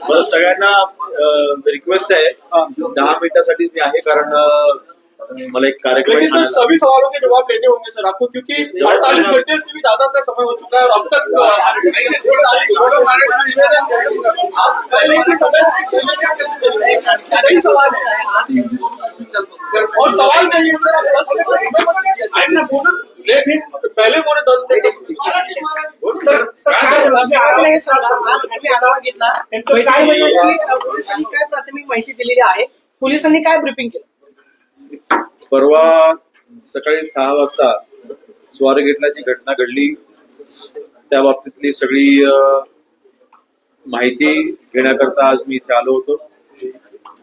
मला सगळ्यांना रिक्वेस्ट आहे दहा मिनिटासाठीच मी आहे कारण मला एक कार्यक्रम लेकिन सर सभी सवालों के जवाब लेने होंगे सर आपको क्योंकि अड़तालीस घंटे से भी ज़्यादा का समय हो चुका है और अब तक पहले कई सवाल है? और सवाल नहीं है सर आप दस मिनट का समय मत दीजिए लेकिन पहले बोले दस मिनट सर हे। काय प्राथमिक माहिती दिलेली आहे. पोलिसांनी काय ब्रिफिंग केलं? परवा सकाळी सहा वाजता स्वारगेटला जी घटना घडली. त्या बाबतीतली सगळी माहिती घेण्याकरता आज मी इथे आलो होतो.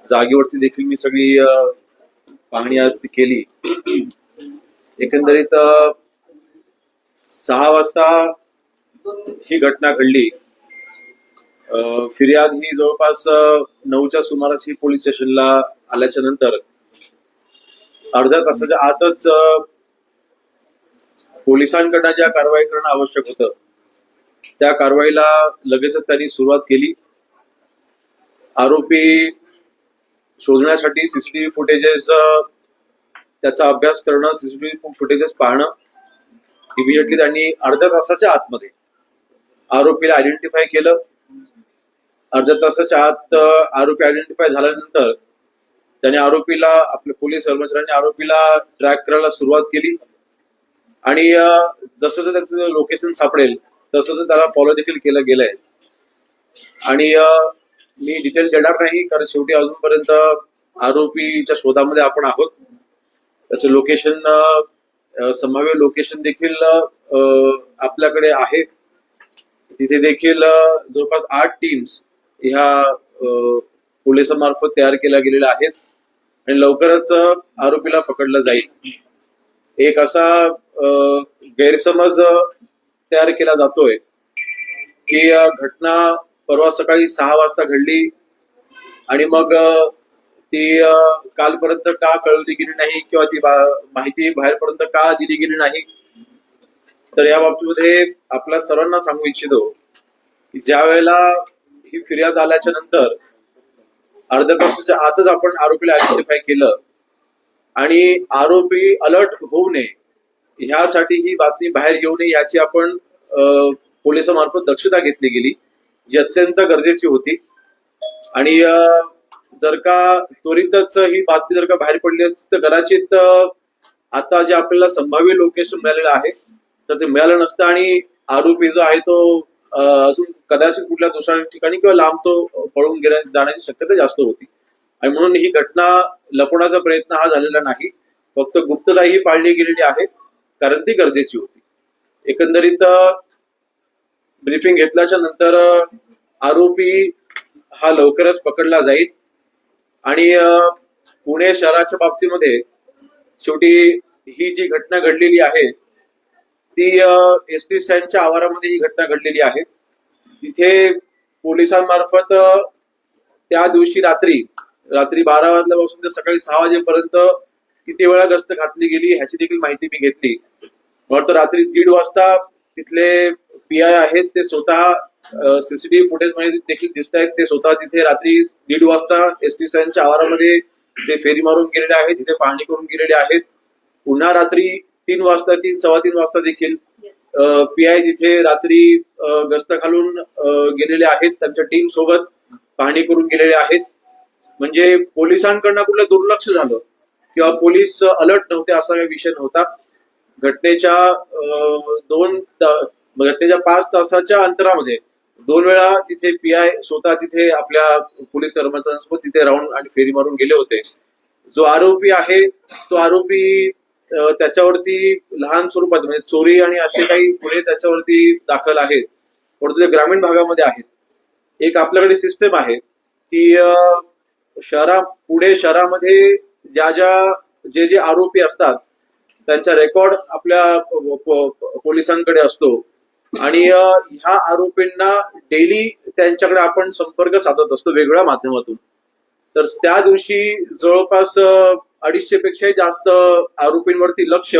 जागेवरती देखील मी सगळी पाहणी आज केली. एकंदरीत सहा वाजता ही घटना घडली. अं, फिर्याद ही जवळपास नऊच्या सुमारास ही पोलीस स्टेशनला आल्याच्यानंतर अर्ध्या तासाच्या आतच पोलिसांकडनं ज्या कारवाई करणं आवश्यक होतं त्या कारवाईला लगेचच त्यांनी सुरुवात केली. आरोपी शोधण्यासाठी सीसीटीव्ही फुटेजेस त्याचा अभ्यास करणं सीसीटीव्ही फुटेजेस पाहणं इमिजिएटली त्यांनी अर्ध्या तासाच्या आतमध्ये आरोपीला आयडेंटिफाय केलं. अर्ध्या तासाच्या आत आरोपी आयडेंटिफाय झाल्यानंतर त्याने आरोपीला आपल्या पोलीस कर्मचाऱ्यांनी आरोपीला ट्रॅक करायला सुरुवात केली. आणि जसं जसं त्याचं लोकेशन सापडेल तसं त्याला फॉलो देखील केलं गेलंय. आणि मी डिटेल्स देणार नाही कारण शेवटी अजूनपर्यंत आरोपीच्या शोधामध्ये आपण आहोत. त्याचं लोकेशन संभाव्य लोकेशन देखील आपल्याकडे आहे. तिथे देखील जवळपास आठ टीम्स ह्या पोलिसांमार्फत तयार केल्या गेलेल्या आहेत आणि लवकरच आरोपीला पकडलं जाईल. एक असा गैरसमज तयार केला जातोय की घटना परवा सकाळी सहा वाजता घडली आणि मग ती कालपर्यंत का कळवली गेली नाही किंवा ती माहिती बाहेरपर्यंत का दिली गेली नाही तर या बाबतीमध्ये आपल्या सर्वांना सांगू इच्छितो की ज्या वेळेला ही फिर्याद आल्याच्यानंतर अर्ध्या तासाच्या आतच आपण आरोपीला आयडेंटिफाय केलं. आणि आरोपी अलर्ट होऊ नये. ह्यासाठी ही बातमी बाहेर येऊ नये याची आपण अं, पोलिसांमार्फत दक्षता घेतली गेली जी अत्यंत गरजेची होती. आणि जर का त्वरितच ही बातमी जर का बाहेर पडली असती तर कदाचित आता जे आपल्याला संभाव्य लोकेशन मिळालेलं आहे तर ते मिळालं नसतं. आणि आरोपी जो आहे तो अजून कदाचित कुठल्या दुसऱ्या ठिकाणी किंवा लांब तो पळून गेल्या जाण्याची शक्यता जास्त होती. आणि म्हणून ही घटना लपवण्याचा प्रयत्न हा झालेला नाही. फक्त गुप्तता ही पाळली गेलेली आहे कारण ती गरजेची होती. एकंदरीत ब्रीफिंग घेतल्याच्या नंतर आरोपी हा लवकरच पकडला जाईल. आणि पुणे शहराच्या बाबतीमध्ये शेवटी ही जी घटना घडलेली आहे ती एस टी स्टँडच्या आवारामध्ये ही घटना घडलेली आहे. तिथे पोलिसांमार्फत त्या दिवशी रात्री रात्री बारा वाजल्यापासून ते सकाळी सहा वाजेपर्यंत किती वेळा गस्त घातली गेली ह्याची देखील माहिती मी घेतली. मला रात्री दीड वाजता तिथले पी आय आहेत ते स्वतः सीसीटीव्ही फुटेजमध्ये देखील दिसत आहेत. ते स्वतः तिथे रात्री दीड वाजता एस टी स्टँडच्या आवारामध्ये ते फेरी मारून गेलेले आहेत तिथे पाहणी करून गेलेले आहेत. पुन्हा रात्री तीन वाजता तीन सव्वा तीन वाजता देखील पी आय तिथे रात्री गस्त घालून गेलेले आहेत त्यांच्या टीम सोबत पाहणी करून गेलेले आहेत. म्हणजे पोलिसांकडनं कुठलं दुर्लक्ष झालं किंवा पोलीस अलर्ट नव्हते असा काही विषय नव्हता. घटनेच्या दोन घटनेच्या पाच तासाच्या अंतरामध्ये दोन वेळा तिथे पी आय स्वतः तिथे आपल्या पोलीस कर्मचाऱ्यांसोबत तिथे राहून आणि फेरी मारून गेले होते. जो आरोपी आहे तो आरोपी त्याच्यावरती लहान स्वरूपात म्हणजे चोरी आणि असे काही गुन्हे त्याच्यावरती दाखल आहेत परंतु ते ग्रामीण भागामध्ये आहेत. एक आपल्याकडे सिस्टम आहे की शहरा पुणे शहरामध्ये ज्या ज्या जे जे आरोपी असतात त्यांचा रेकॉर्ड आपल्या पोलिसांकडे असतो. आणि ह्या आरोपींना डेली त्यांच्याकडे आपण संपर्क साधत असतो वेगवेगळ्या माध्यमातून. तर त्या दिवशी जवळपास अडीचशे पेक्षाही जास्त आरोपींवरती लक्ष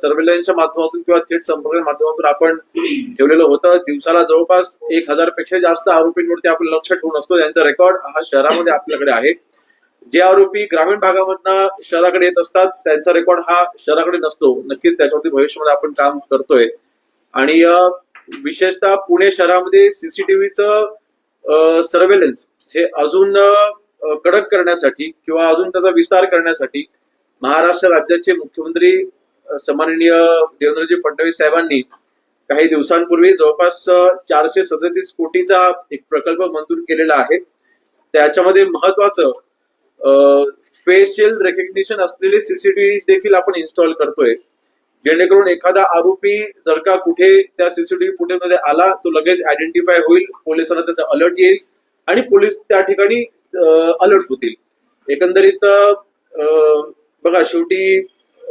सर्वेलन्सच्या माध्यमातून किंवा थेट संपर्क माध्यमातून आपण ठेवलेलं होतं. दिवसाला जवळपास एक हजारपेक्षा जास्त आरोपींवरती आपण लक्ष ठेवून असतो. त्यांचा रेकॉर्ड हा शहरामध्ये आपल्याकडे आहे. जे आरोपी ग्रामीण भागामधनं शहराकडे येत असतात त्यांचा रेकॉर्ड हा शहराकडे नसतो. नक्कीच त्याच्यावरती भविष्यामध्ये आपण काम करतोय. आणि विशेषतः पुणे शहरामध्ये सीसीटीव्हीचं सर्वेलन्स हे अजून कडक करण्यासाठी किंवा अजून त्याचा विस्तार करण्यासाठी महाराष्ट्र राज्याचे मुख्यमंत्री सन्माननीय देवेंद्रजी फडणवीस साहेबांनी काही दिवसांपूर्वी जवळपास चारशे सदतीस कोटीचा एक प्रकल्प मंजूर केलेला आहे. त्याच्यामध्ये महत्वाचं फेशियल रेकग्निशन असलेले सीसीटीव्ही देखील आपण इन्स्टॉल करतोय. जेणेकरून एखादा आरोपी जर का कुठे त्या सीसीटीव्ही फुटेजमध्ये आला तो लगेच आयडेंटिफाय होईल पोलिसांना त्याचा अलर्ट येईल आणि पोलीस त्या ठिकाणी अलर्ट होतील. एकंदरीत बघा शेवटी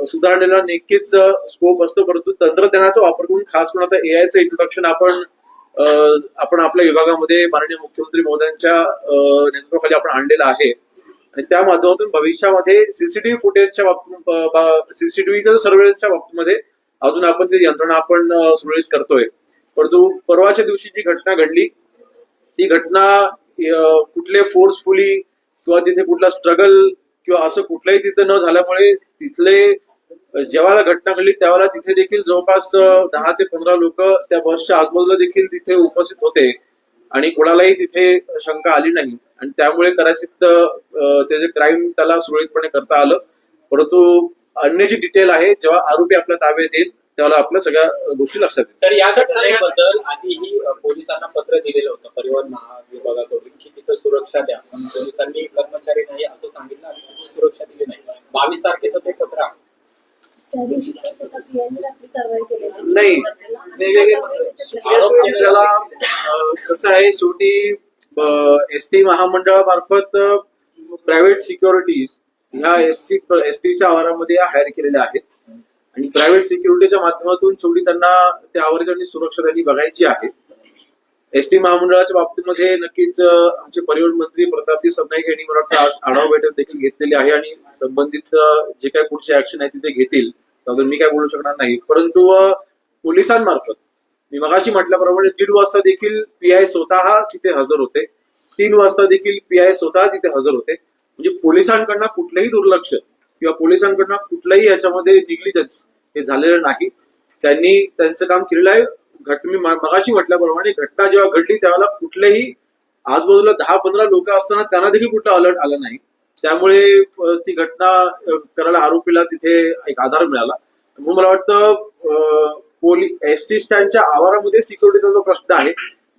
सुधारणेला नक्कीच स्कोप असतो परंतु तंत्रज्ञानाचा वापर करून खास करून आता एआयचं इंट्रोडक्शन आपण आपण आपल्या विभागामध्ये माननीय मुख्यमंत्री महोदयांच्या नेतृत्वाखाली आपण आणलेलं आहे. आणि त्या माध्यमातून भविष्यामध्ये सीसीटीव्ही फुटेजच्या बाबतीत सीसीटीव्हीच्या सर्वेच्या बाबतीमध्ये अजून आपण ती यंत्रणा आपण सुरळीत करतोय. परंतु परवाच्या दिवशी जी घटना घडली ती घटना कुठले फोर्सफुली किंवा तिथे कुठला स्ट्रगल किंवा असं कुठलंही तिथे न झाल्यामुळे तिथले जेव्हा घटना घडली त्यावेळेला तिथे देखील जवळपास दहा ते पंधरा लोक त्या बसच्या आजूबाजूला देखील तिथे उपस्थित होते. आणि कोणालाही तिथे शंका आली नाही. आणि त्यामुळे कदाचित त्याचे क्राईम त्याला सुरळीतपणे करता आलं. परंतु अन्य जी डिटेल आहे जेव्हा आरोपी आपल्या ताब्यात येईल तेव्हा आपल्या सगळ्या गोष्टी लक्षात येतील तर या घटनेबद्दल आधीही पोलिसांना पत्र दिलेलं होतं परिवहन महाविभागाकडून की तिथं सुरक्षा द्या. पण पोलिसांनी कर्मचारी नाही असं सांगितलं आणि सुरक्षा दिली नाही. बावीस तारखेचं ते पत्र आहे. नाही. आपल्याला कसं आहे शेवटी एस टी महामंडळामार्फत प्रायव्हेट सिक्युरिटीज ह्या एस टी एस टीच्या आवारामध्ये हायर केलेल्या आहेत. आणि प्रायव्हेट सिक्युरिटीच्या माध्यमातून शेवटी त्यांना त्या आणि सुरक्षा त्यांनी बघायची आहे. एस टी महामंडळाच्या बाबतीमध्ये नक्कीच आमचे परिवहन मंत्री प्रतापजी सबनाईक यांनी मला वाटतं आज आढावा बैठक देखील घेतलेली आहे आणि संबंधित जे काही पुढचे ऍक्शन आहे तिथे घेतील. त्याबद्दल मी काय बोलू शकणार नाही. परंतु पोलिसांमार्फत मी मगाशी म्हटल्याप्रमाणे दीड वाजता देखील पीआय स्वतः तिथे हजर होते. तीन वाजता देखील पीआय स्वतः तिथे हजर होते. म्हणजे पोलिसांकडनं कुठलंही दुर्लक्ष किंवा पोलिसांकडनं कुठलंही याच्यामध्ये निग्लिजन्स हे झालेलं नाही. त्यांनी त्यांचं काम केलेलं आहे. घट मी मगाशी म्हटल्याप्रमाणे घटना जेव्हा घडली त्यावेळेला कुठलेही आजूबाजूला दहा पंधरा लोक असताना त्यांना देखील कुठला अलर्ट आला नाही. त्यामुळे ती घटना करायला आरोपीला तिथे एक आधार मिळाला. म्हणून मला वाटतं पोलीस एस टी स्टँडच्या आवारामध्ये सिक्युरिटीचा जो प्रश्न आहे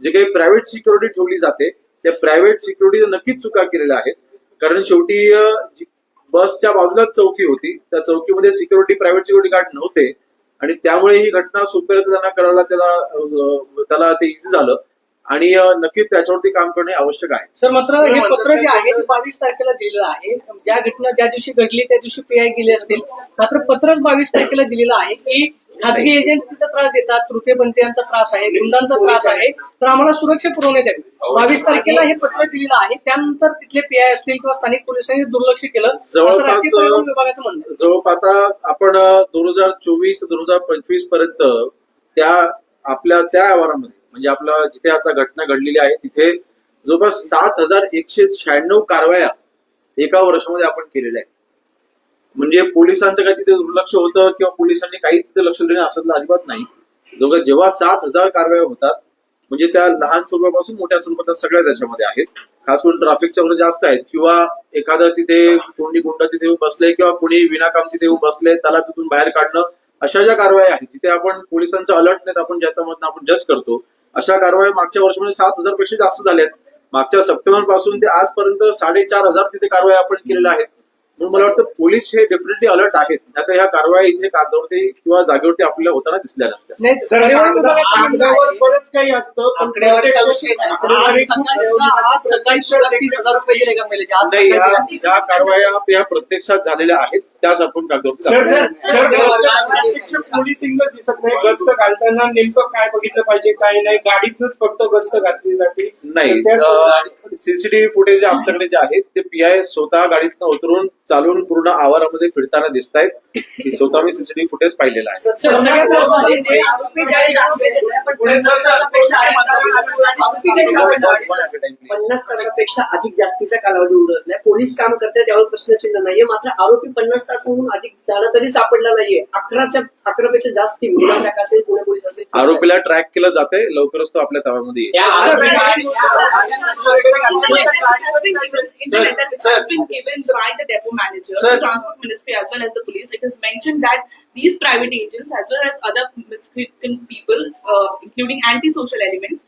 जे काही प्रायव्हेट सिक्युरिटी ठेवली जाते त्या प्रायव्हेट सिक्युरिटीचं नक्कीच चुका केलेल्या आहेत. कारण शेवटी बसच्या बाजूलाच चौकी होती. त्या चौकीमध्ये सिक्युरिटी प्रायव्हेट सिक्युरिटी गार्ड नव्हते. आणि त्यामुळे ही घटना सोप्या त्यांना करायला त्याला त्याला ते इझी झालं. आणि नक्कीच त्याच्यावरती काम करणे आवश्यक आहे. सर मात्र हे पत्र जे आहे ते बावीस तारखेला दिलेलं आहे. ज्या घटना ज्या दिवशी घडली त्या दिवशी पीआय गेले असतील. मात्र पत्रच बावीस तारखेला दिलेलं आहे. की खाजगी एजंट तिथं त्रास देतात तृतीयपंथीयांचा त्रास आहे गुंडांचा त्रास आहे तर आम्हाला सुरक्षा पुरवण्यात यावी बावीस तारखेला हे पत्र दिलेलं आहे त्यानंतर तिथले पीआय असतील किंवा स्थानिक पोलिसांनी दुर्लक्ष केलं असं जवळपास राष्ट्रीय परिवहन विभागाचं म्हणणं. जवळपास आता आपण दोन हजार चोवीस दोन हजार पंचवीसपर्यंत त्या आपल्या त्या आवारामध्ये म्हणजे आपलं जिथे आता घटना घडलेली आहे तिथे जवळपास सात हजार एकशे शहाण्णव कारवाया एका वर्षामध्ये आपण केलेल्या आहेत. म्हणजे पोलिसांचं काही तिथे दुर्लक्ष होतं किंवा पोलिसांनी काहीच तिथे लक्ष देणे असं अजिबात नाही. जेव्हा जेव्हा सात हजार कारवाया होतात म्हणजे त्या लहान स्वरूपापासून मोठ्या स्वरूपात सगळ्या त्याच्यामध्ये आहेत. खास करून ट्राफिकच्या वर जास्त आहेत किंवा एखादं तिथे कोणी गुंड तिथे येऊन बसले किंवा कोणी विनाकाम तिथे येऊन बसले त्याला तिथून बाहेर काढणं अशा ज्या कारवाया आहेत तिथे आपण पोलिसांचा अलर्टनेस आपण ज्याच्यामधनं आपण जज करतो अशा कारवाया मागच्या वर्षामध्ये सात हजारपेक्षा जास्त झाल्या आहेत मागच्या सप्टेंबरपासून ते आजपर्यंत साडेचार हजार तिथे कारवाया आपण केलेल्या आहेत. म्हणून मला वाटतं पोलीस हे डेफिनेटली अलर्ट आहेत. आता ह्या कारवाया इथे कागदावरती किंवा जागेवरती आपल्याला होताना दिसल्या नसत्या. बरंच काही असतं नाही. ह्या कारवाया या प्रत्यक्षात झालेल्या आहेत. त्याच आपण कागदावरती पोलिसिंग दिसत नाही गस्त घालताना नेमकं काय बघितलं पाहिजे काय नाही गाडीतनच फक्त गस्त घातली जाते नाही सीसीटीव्ही फुटेज जे आपल्याकडे जे आहेत ते पीआय स्वतः गाडीतनं उतरून चालून पूर्ण आवारामध्ये फिरताना दिसत आहेत की स्वतः मी सीसीटीव्ही फुटेज पाहिलेलं आहे पन्नास तासापेक्षा अधिक जास्तीचा कालावधी उडवलाय पोलीस काम करतात त्यावर प्रश्नचिन्ह नाहीये मात्र आरोपी पन्नास तासाहून अधिक झाला तरी सापडला नाहीये अकराच्या अकरापेक्षा जास्त टीम गुन्हा शाखा असेल पुणे पोलीस असेल आरोपीला ट्रॅक केलं जाते लवकरच तो आपल्या ताब्यामध्ये येईल या आरोपी in the letter which has been given by the depot manager, the transport ministry as well as the police, it is mentioned that these private agents as well as other miscreant people, uh, including anti-social elements,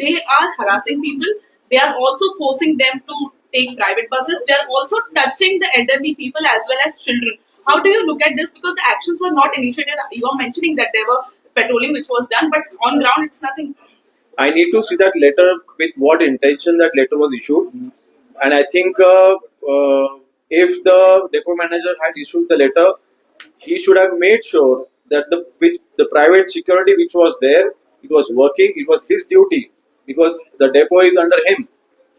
they are harassing people. They are also forcing them to take private buses. They are also touching the elderly people as well as children. How do you look at this? Because the actions were not initiated. You are mentioning that there were patrolling which was done, but on ground it's nothing. I need to see that letter with what intention that letter was issued. And I think uh, uh, if the depot manager had issued the letter, he should have made sure that the the private security which was there, it was working. It was his duty because the depot is under him,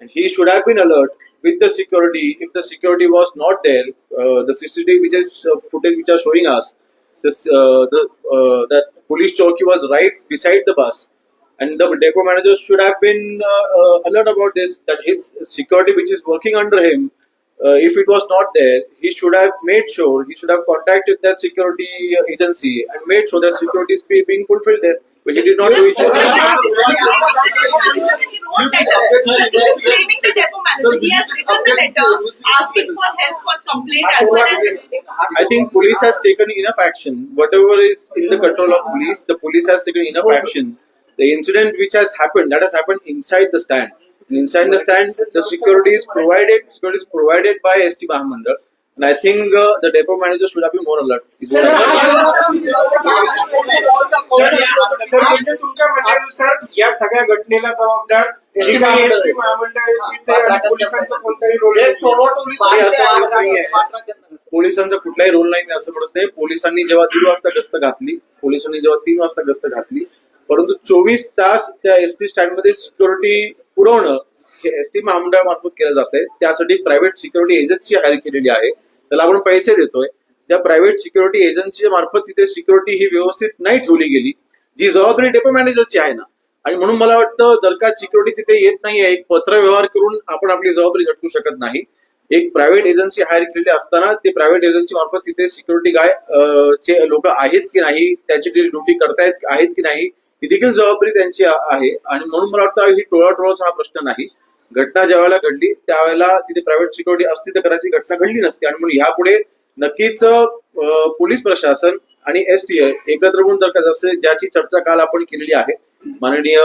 and he should have been alert with the security. If the security was not there, uh, the CCTV which is uh, footage which are showing us, this uh, the uh, that police chowki was right beside the bus and the depot manager should have been uh, uh, alert about this that his security which is working under him uh, if it was not there he should have made sure he should have contacted that security uh, agency and made sure that security is being fulfilled there which he did not do it Claiming the depot manager, he has written the letter asking for help for complaint as well as everything. I think police has taken enough action. Whatever is in the control of police, the police has taken enough action. The incident which has happened, that has happened inside the stand. And inside the stand, the security is provided. Security is provided by ST Mahamandal. And I think uh, the depot manager should have been more alert. Sir, तुमच्या म्हणण्यानुसार या सगळ्या घटनेला जबाबदार महामंडळ पोलिसांचा कोणताही role नाही. पोलिसांचा कुठलाही रोल नाही मी असं म्हणत नाही. पोलिसांनी जेव्हा दीड वाजता गस्त घातली पोलिसांनी जेव्हा तीन वाजता गस्त घातली परंतु चोवीस तास त्या एस टी स्टँडमध्ये सिक्युरिटी पुरवणं हे एस टी महामंडळामार्फत केलं जात आहे त्यासाठी प्रायव्हेट सिक्युरिटी एजन्सी हायर केलेली आहे. त्याला आपण पैसे देतोय. त्या प्रायव्हेट सिक्युरिटी एजन्सी मार्फत तिथे सिक्युरिटी ही व्यवस्थित नाही ठेवली गेली जी जबाबदारी डेपो मॅनेजरची आहे ना. आणि म्हणून मला वाटतं जर का सिक्युरिटी तिथे येत नाही एक पत्र व्यवहार करून आपण आपली जबाबदारी झटकू शकत नाही. एक प्रायव्हेट एजन्सी हायर केलेली असताना ते प्रायव्हेट एजन्सी मार्फत तिथे सिक्युरिटी गाय चे लोक आहेत की नाही त्याची ड्युटी करतायत आहेत की नाही ही देखील जबाबदारी त्यांची आहे. आणि म्हणून मला वाटतं ही टोळा टोळाचा हा प्रश्न नाही. घटना ज्या वेळेला घडली त्यावेळेला तिथे प्रायव्हेट सिक्युरिटी असती तर करायची घटना घडली नसती. आणि म्हणून यापुढे नक्कीच पोलीस प्रशासन आणि एस टी एकत्र म्हणून जर का जसे ज्याची चर्चा काल आपण केलेली आहे माननीय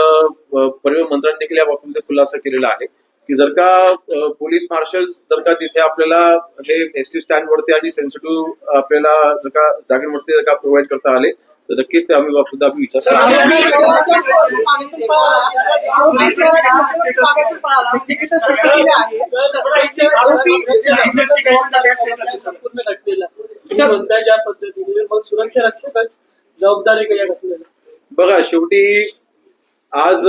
परिवहन मंत्र्यांनी देखील या बाबतीत खुलासा केलेला आहे की जर का पोलीस मार्शल्स जर का तिथे आपल्याला हे एस टी स्टँड वरती आणि सेन्सिटिव्ह आपल्याला जर का जागेवरती जर का प्रोव्हाइड करता आले तर नक्कीच ते आम्ही बाबतीत आम्ही विचार सर, करू. आरोपी- संपूर्ण घटनेला सर म्हणता ज्या पद्धतीने मग सुरक्षा रक्षकच जबाबदारी बघा शेवटी आज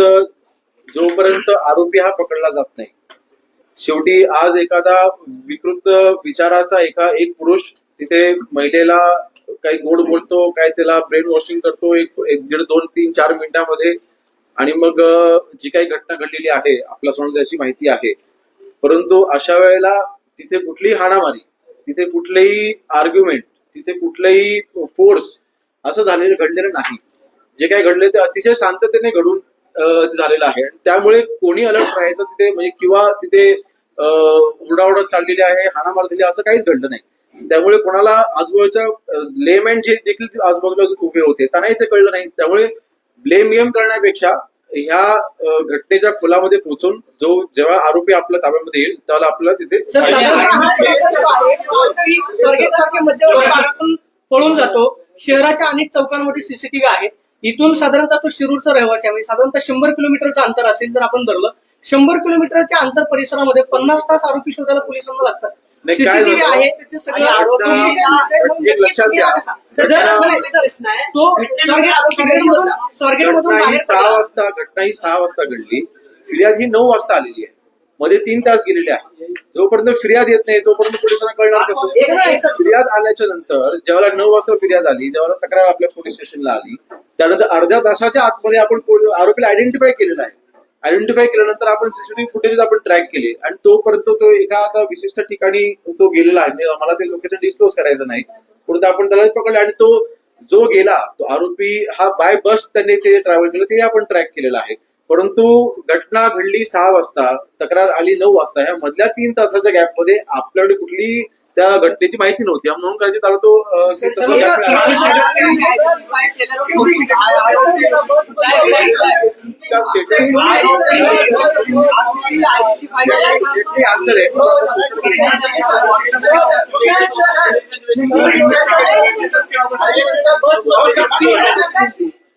जोपर्यंत आरोपी हा पकडला जात नाही शेवटी आज एखादा विकृत विचाराचा एका एक पुरुष तिथे महिलेला काही गोड बोलतो काय त्याला ब्रेन वॉशिंग करतो एक एक दीड दोन तीन चार मिनिटांमध्ये. आणि मग जी काही घटना घडलेली आहे आपल्यासमोर त्याची माहिती आहे. परंतु अशा वेळेला तिथे कुठलीही हाणामारी तिथे कुठलेही आर्ग्युमेंट तिथे कुठलेही फोर्स असं झालेलं घडलेलं नाही. जे काही घडले ते अतिशय शांततेने घडून झालेलं आहे. आणि त्यामुळे कोणी अलर्ट राहायचं तिथे म्हणजे किंवा तिथे उरडाओरड चाललेली आहे हाणामार झाली असं काहीच घडलं नाही. त्यामुळे कोणाला आजूबाजूच्या लेमॅन जे देखील ते आजूबाजूला उभे होते त्यांनाही ते कळलं नाही. त्यामुळे ब्लेम गेम करण्यापेक्षा ह्या घटनेच्या खोलामध्ये पोहोचून जो जेव्हा आरोपी आपल्या ताब्यामध्ये येईल त्याला आपल्याला तिथे पळून जातो. शहराच्या अनेक चौकांमध्ये सीसीटीव्ही आहेत इथून साधारणतः तो शिरूरचा रहिवासी आहे. म्हणजे साधारणतः शंभर किलोमीटरचं अंतर असेल जर आपण धरलं शंभर किलोमीटरच्या अंतर परिसरामध्ये पन्नास तास आरोपी शोधायला पोलिसांना लागतात. नाही, काय सीसीटीव्ही झालं? आहे त्याचे सगळे आणि आरोपी आता एक लक्षात घ्या. सगळं घटना- मला एकच प्रश्न आहे? तो स्वारगेटमधून स्वारगेटमधून घटना ही बाहेर सहा पडला. वाजता घटना ही सहा वाजता घडली. फिर्याद ही नऊ वाजता आलेली आहे. मध्ये तीन तास गेलेले आहे. जोपर्यंत फिर्याद येत नाही तोपर्यंत पोलिसांना कळणार एक ना एक कसं फिर्याद आल्याच्यानंतर ज्यावेळेला नऊ वाजता फिर्याद आली ज्यावेळेला तक्रार आपल्या पोलीस स्टेशनला आली त्यानंतर अर्ध्या तासाच्या आतमध्ये आपण पोल- आरोपीला आयडेंटिफाय केलेला आहे. आयडेंटिफाय केल्यानंतर आपण सीसीटीव्ही फुटेज आपण ट्रॅक केले. आणि तोपर्यंत तो एका आता विशिष्ट ठिकाणी तो गेलेला आहे. म्हणजे आम्हाला ते लोकेशन डिस्क्लोज करायचं नाही. पुढे आपण त्याला पकडलं आणि तो जो गेला तो आरोपी हा बाय बस त्यांनी ते ट्रॅव्हल केलं ते आपण ट्रॅक केलेलं आहे. परंतु घटना घडली सहा वाजता तक्रार आली नऊ वाजता. या मधल्या तीन तासाच्या गॅपमध्ये आपल्याकडे कुठली त्या घटनेची माहिती नव्हती. म्हणून कदाचित त्याला तो.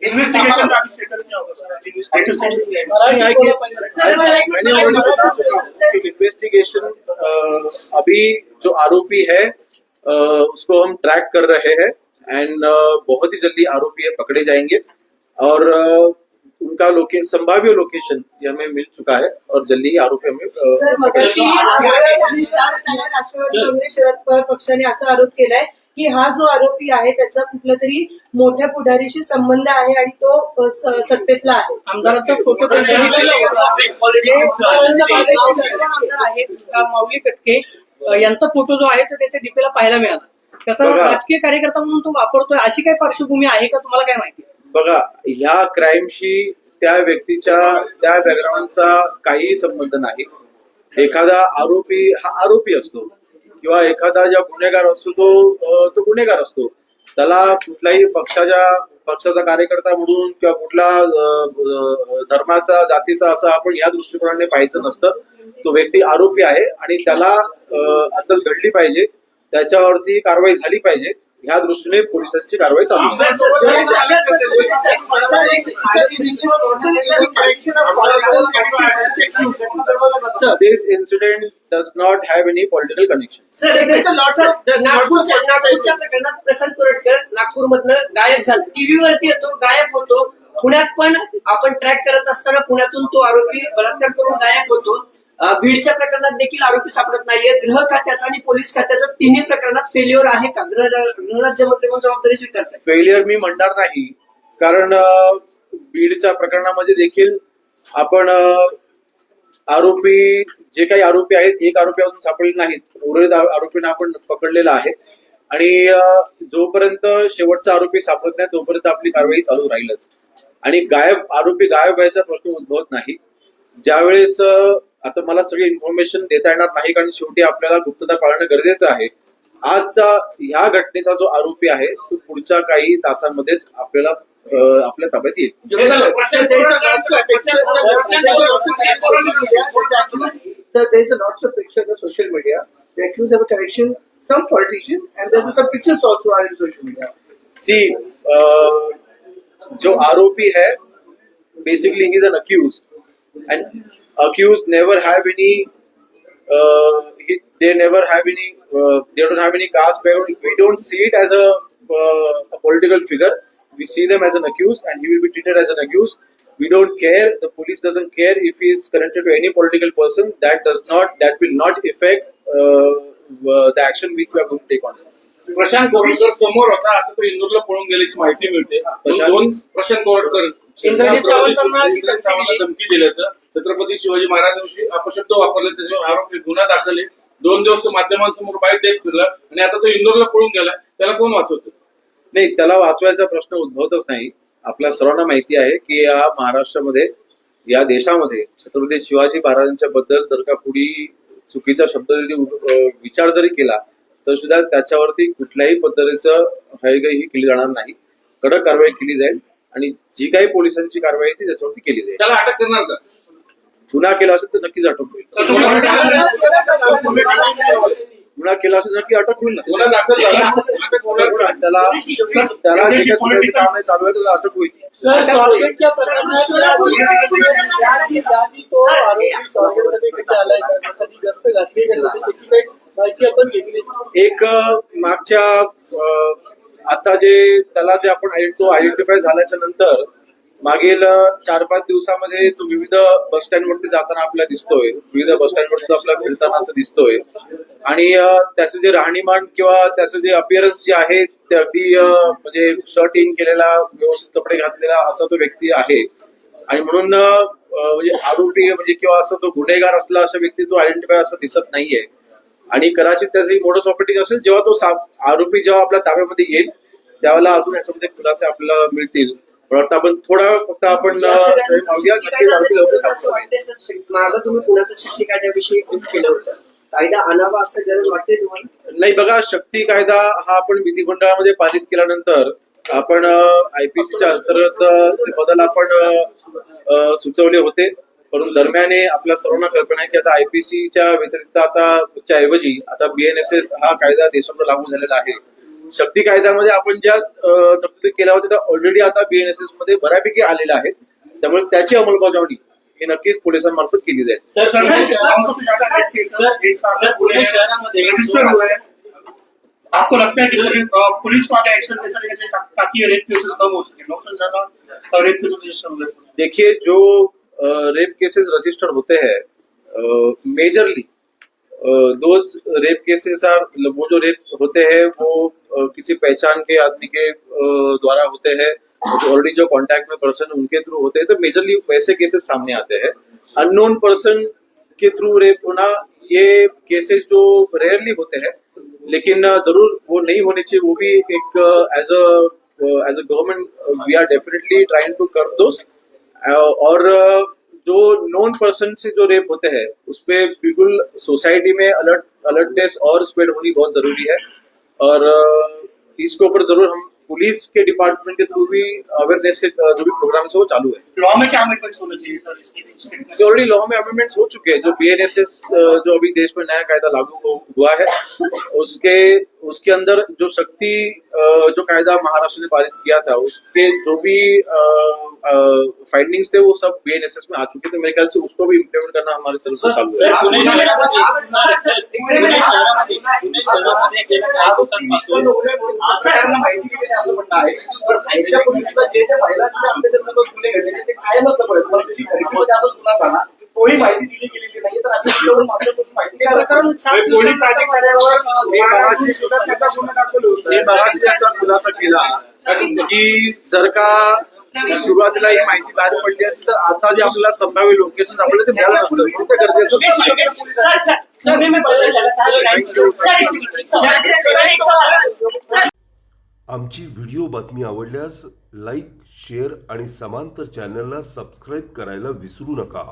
इन्व्हेस्टिगेशन स्टेटस क्या होगा सर क्या इन्वेस्टिगेशन अभी जो आरोपी है उसको हम ट्रैक कर रहे हैं एंड बहुत ही जल्दी आरोपी है पकड़े जाएँगे और उनका लोके संभाव्य लोकेशन हमें मिल चुका है और जल्दी ही आरोपी हमें अ, सर मगाशी राष्ट्रवादी काँग्रेस शरद पवार पक्षाने असा आरोप केलाय की हा जो आरोपी आहे त्याचा कुठला तरी मोठ्या पुढारीशी संबंध आहे आणि तो सत्तेतला आहे. आमदाराचा फोटो. आमदार आहेत माऊली कटके यांचा फोटो जो आहे तो त्याच्या डीपीला पाहायला मिळाला. त्याचा. राजकीय कार्यकर्ता म्हणून तो वापरतोय. अशी काही पार्श्वभूमी आहे का? तुम्हाला काय माहिती बघा ह्या क्राईमशी त्या व्यक्तीच्या त्या बॅकग्राऊंडचा काहीही संबंध नाही. एखादा आरोपी हा आरोपी असतो. किंवा एखादा ज्या गुन्हेगार असतो तो तो गुन्हेगार असतो. त्याला कुठल्याही पक्षाच्या पक्षाचा कार्यकर्ता म्हणून किंवा कुठला धर्माचा जातीचा असं आपण या दृष्टिकोनाने पाहायचं नसतं. तो व्यक्ती आरोपी आहे आणि त्याला अं, घडली पाहिजे. त्याच्यावरती कारवाई झाली पाहिजे. ह्या दृष्टीने पोलिसांची कारवाई चालू आहे. This incident does not have any political connection. नागपूरच्या प्रशांत कोरटकर नागपूरमधनं गायब झाला. टीव्हीवरती येतो गायब होतो. पुण्यात पण आपण ट्रॅक करत असताना पुण्यातून तो आरोपी बलात्कार करून गायब होतो. बीडच्या प्रकरणात देखील आरोपी सापडत नाहीये गृह खात्याचा आणि पोलीस खात्याचा तिन्ही प्रकरणात फेल्युअर आहे का? गृहराज्यमंत्री म्हणून जबाबदारी स्वीकारतात फेल्युअर मी म्हणणार नाही. कारण बीडच्या प्रकरणामध्ये देखील आपण आरोपी जे काही आरोपी आहेत एक आरोपी अजून सापडले नाहीत उर्वरित आरोपींना आपण पकडलेला आहे. आणि जोपर्यंत शेवटचा आरोपी सापडत नाही तोपर्यंत आपली कारवाई चालू राहीलच. आणि गायब आरोपी गायब व्हायचा प्रश्न उद्भवत नाही. ज्यावेळेस आता मला सगळे इन्फॉर्मेशन देता येणार नाही कारण शेवटी आपल्याला गुप्तता पाळणं गरजेचं आहे आजचा ह्या घटनेचा जो आरोपी आहे तो पुढच्या काही तासांमध्येच आपल्याला आपल्या ताब्यात येईल जो आरोपी है बेसिकली इज जन accuse an accused and accused never have any they never have any uh, they don't have any caste background we don't see it as a, uh, a political figure we see them as an accused and he will be treated as an accused we don't care the police doesn't care if he is connected to any political person that does not that will not affect uh, uh, the action which we are going to take on him Prashant Koratkar समोर होता आता तो इंदोरला पळून गेल्याची माहिती मिळते प्रशांत- दोन प्रशांत कोरटकर इंद्रजित सावंतांना धमकी दिल्याचं. छत्रपती शिवाजी महाराजांविषयी अपशब्द वापरले त्याचे आरोप गुन्हा दाखल आहे. दोन दिवस तो माध्यमांसमोर बाहेर देश फिरला आणि आता तो इंदोरला पळून गेला त्याला कोण वाचवतो? नाही त्याला वाचवायचा प्रश्न उद्भवतच नाही. आपल्या सर्वांना माहिती आहे की या महाराष्ट्रामध्ये या देशामध्ये छत्रपती शिवाजी महाराजांच्या बद्दल जर का कुणी चुकीचा शब्द जरी विचार जरी केला तर सुद्धा त्याच्यावरती कुठल्याही पद्धतीचं हयगय ही केली जाणार नाही. कडक कारवाई केली जाईल. आणि जी काही पोलिसांची कारवाई आहे ती त्याच्यावरती केली जाईल त्याला अटक करणार का गुन्हा केला असेल तर नक्कीच अटक होईल गुन्हा केला असेल तर नक्की अटक होईल ना गुन्हा दाखल झाला? त्याला त्याला चालू आहे त्याला अटक होईल एक मागच्या अ, आता जे त्याला जे आपण तो आयडेंटिफाय झाल्याच्यानंतर मागील चार पाच दिवसामध्ये तो विविध बस स्टँड वरती जाताना आपल्याला दिसतोय. विविध बस स्टँड वरती आपल्याला फिरताना असं दिसतोय. आणि त्याचं जे राहणीमान किंवा त्याचं जे अपिअरन्स जे आहे ते अगदी म्हणजे शर्ट इन केलेला व्यवस्थित कपडे घातलेला असा तो व्यक्ती आहे. आणि म्हणून म्हणजे आरोपी म्हणजे किंवा असं तो गुन्हेगार असला असा व्यक्ती तो आयडेंटिफाय असं दिसत नाहीये. आणि कदाचित त्याची मोडस ऑपरेटिंग असेल जेव्हा तो आरोपी जेव्हा आपल्या ताब्यामध्ये येईल त्यावेळेला अजून याच्यामध्ये खुलासे आपल्याला मिळतील. वाटतं आपण थोडा फक्त आपण मागं तुम्ही पुण्यात शक्ती कायद्याविषयी केलं होतं. कायदा आणावा असं गरज वाटते तुम्हाला? नाही बघा शक्ती कायदा हा आपण विधिमंडळामध्ये पारित केल्यानंतर आपण आयपीसीच्या अंतर्गत बदल आपण सुचवले होते. परंतु दरम्याने आपल्या सर्वांना कल्पना आहे की आता आयपीसीच्या व्यतिरिक्त आता च्या ऐवजी आता बीएनएसएस हा कायदा देशामध्ये लागू झालेला आहे शक्ती कायद्यामध्ये आपण ज्या तरतुदी केल्या होत्या त्या ऑलरेडी आता बीएनएसएसमध्ये बऱ्यापैकी आलेल्या आहेत त्यामुळे त्याची अंमलबजावणी ही नक्कीच पोलिसांमार्फत केली जाईल हैं आपको लगता है कि सर, अ, पुलिस को आगे एक्शन कैसा लेना चाहिए ता- ताकि ये रेप केसेस कम हो सके नौ से ज्यादा अ, रेप केसेस रजिस्टर हुए हैं। देखिए जो रेप केसेस रजिस्टर्ड होते हैं मेजरली रेप केसेस आर वो जो रेप होते हैं वो अ, किसी पहचान के आदमी के अ, द्वारा होते हैं ऑलरेडी जो कांटेक्ट में पर्सन उनके थ्रू होते हैं तो मेजरली वैसे केसेस सामने आते हैं। अननोन पर्सन के थ्रू रेप होना ये केसेस जो रेयरली होते हैं लेकिन ज़रूर वो नहीं होने चाहिए वो भी एक as a as a government we are definitely trying to कर दोस्त और जो नॉन पर्सन से जो रेप होते हैं, उस पर बिल्कुल सोसाइटी में अलर्ट अलर्टनेस और स्प्रेड होनी बहुत ज़रूरी है। और इसके ऊपर ज़रूर हम पुलिस के डिपार्टमेंट के थ्रू भी अवेयरनेस के अ, जो भी प्रोग्राम है वो चालू है लॉ में क्या अमेंडमेंट्स होने चाहिए सर इसके ऑलरेडी लॉ में अमेंडमेंट्स हो चुके हैं जो बीएनएसएस जो अभी देश में नया कायदा लागू हुआ है उसके उसके अंदर जो शक्ति जो कायदा महाराष्ट्र ने पारित किया था उसके जो भी फाइंडिंग्स थे वो सब बीएनएसएस में आ चुके थे मेरे ख्याल से उसको भी इम्प्लीमेंट करना हमारे सर्व से चालू सर, है पुणे माहिती सुद्धा जे ते माहिती दिली गेलेली नाही तर माहिती पोलीस अधिकाऱ्यावर सुद्धा त्याचा गुन्हा दाखल होता खुलासा केला. की जर का सुरुवातीला ही माहिती बाहेर पडली असेल तर आता जे आपल्याला संभाव्य लोकेशन आपल्याला ते मिळालं नसतं म्हणून ते गरजेचं आमची व्हिडिओ बातमी आवडल्यास लाईक शेअर आणि समांतर चॅनलला सबस्क्राईब करायला विसरू नका